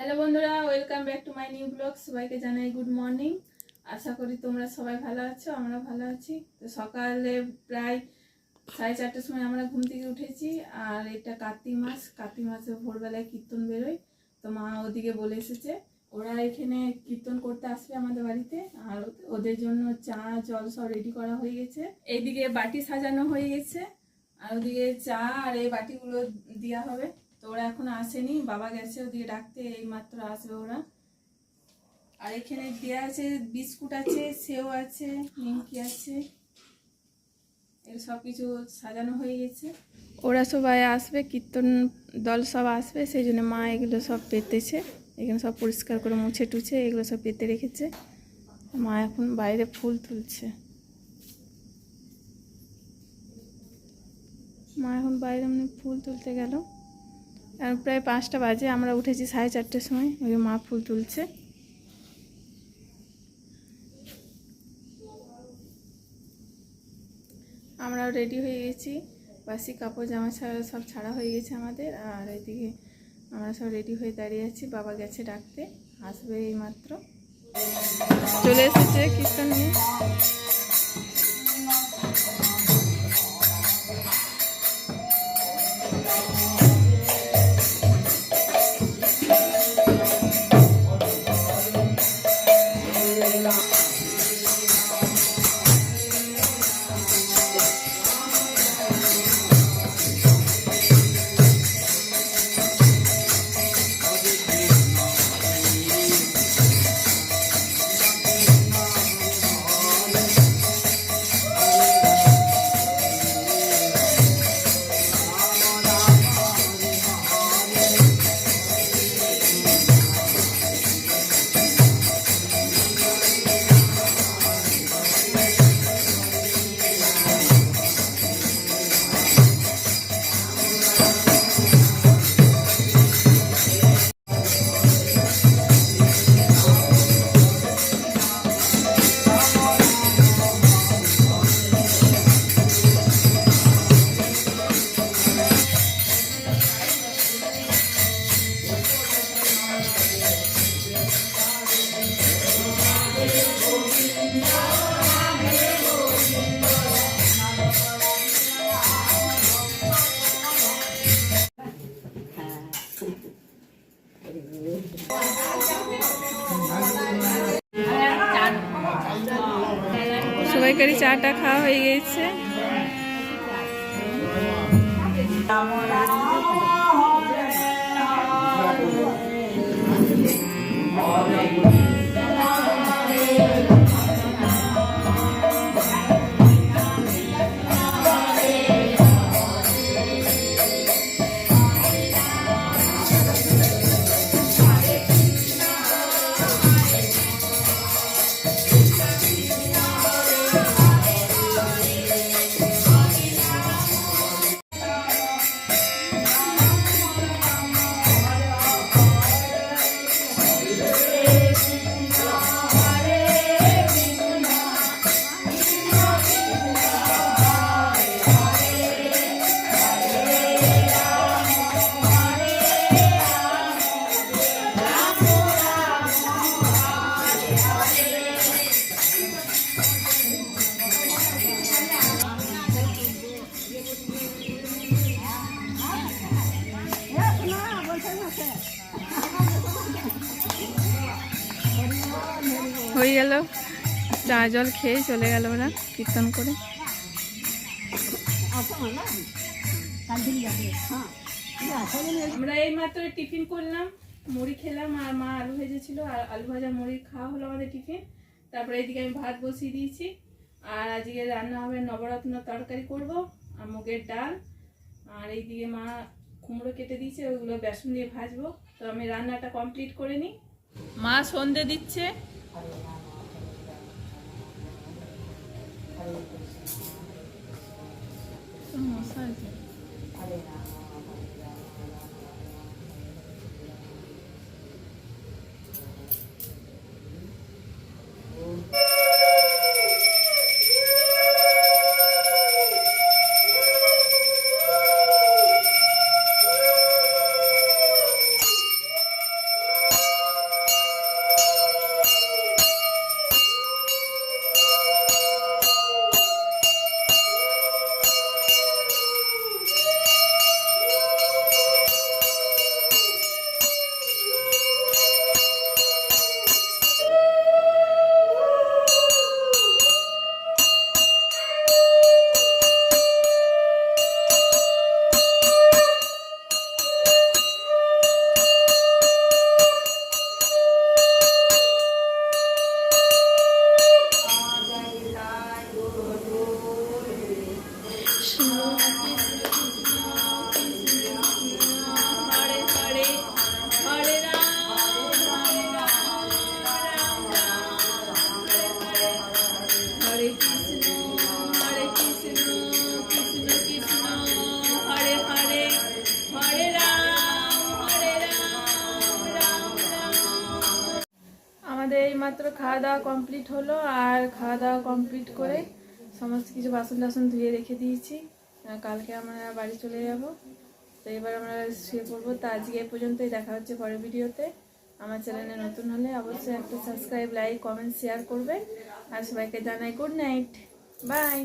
Hello বন্ধুরা, welcome back to my new blog. সবাইকে জানাই গুড মর্নিং। আশা করি তোমরা সবাই ভালো আছো আমরা ভালো আছি। তো সকালে প্রায় সাড়ে চারটার সময় আমরা ঘুম থেকে উঠেছি, আর এটা কার্তিক মাস। কার্তিক মাসে ভোরবেলায় কীর্তন বেরোয়। তো মা ওদিকে বলে এসেছে, ওরা এখানে কীর্তন করতে আসবে আমাদের বাড়িতে, আর ওদের জন্য চা, জল সব রেডি করা হয়ে গেছে। এইদিকে বাটি সাজানো হয়ে গেছে, আর ওদিকে চা আর এই বাটিগুলো দেওয়া হবে। তো ওরা এখন আসেনি, বাবা গেছে ওদিকে ডাকতে এই মাত্র আসবে ওরা। আর এখানে দেওয়া আছে বিস্কুট আছে, সেও আছে, নিমকি আছে, এর সব কিছু সাজানো হয়ে গেছে। ওরা সবাই আসবে, কীর্তন দল সব আসবে, সেই জন্য মা এগুলো সব পেতেছে। এখানে সব পরিষ্কার করে মুছে টুছে, এগুলো সব পেতে রেখেছে। মা এখন বাইরে ফুল তুলছে। মা এখন বাইরে এমনি ফুল তুলতে গেল। আর প্রায় পাঁচটা বাজে, আমরা উঠেছি সাড়ে চারটের সময়, ওই মা ফুল তুলছে। আমরাও রেডি হয়ে গেছি। বাসি কাপড়, জামা ছাড়া সব ছাড়া হয়ে গেছে আমাদের, আর এদিকে আমরা সব রেডি হয়ে দাঁড়িয়ে আছি বাবা গেছে ডাকতে, আসবে এই মাত্র চলে এসেছে কীর্তন নিয়ে। সবাইকারই চাটা খাওয়া হয়ে গেছে। হয়ে গেল। চা জল খেয়ে চলে গেল ওরা কীর্তন করে। আমরা এই মাত্র টিফিন করলাম, মুড়ি খেলাম, আর মা আলু ভেজেছিল, আর আলু ভাজা মুড়ি খাওয়া হলো আমাদের টিফিন। তারপরে এইদিকে আমি ভাত বসিয়ে দিয়েছি। আর আজকে রান্না হবে নবরত্ন তরকারি করব আর মুগের ডাল। আর এইদিকে মা কুমড়ো কেটে দিয়েছে ওইগুলো বেসন দিয়ে ভাজবো। তো আমি রান্নাটা কমপ্লিট করে নিই। মা সন্ধে দিচ্ছে মশা আছে আমাদের এই মাত্র খাওয়া দাওয়া কমপ্লিট হলো আর খাওয়া দাওয়া কমপ্লিট করে সমস্ত কিছু বাসন টাসন ধুয়ে রেখে দিয়েছি। কালকে আমরা বাড়ি চলে যাব। তো এবার আমরা শুয়ে পড়ব। তো আজকে পর্যন্তই দেখা হচ্ছে পরের ভিডিওতে। আমার চ্যানেলে নতুন হলে অবশ্যই একটা সাবস্ক্রাইব লাইক কমেন্ট শেয়ার করবে আর সবাইকে জানাই গুড নাইট বাই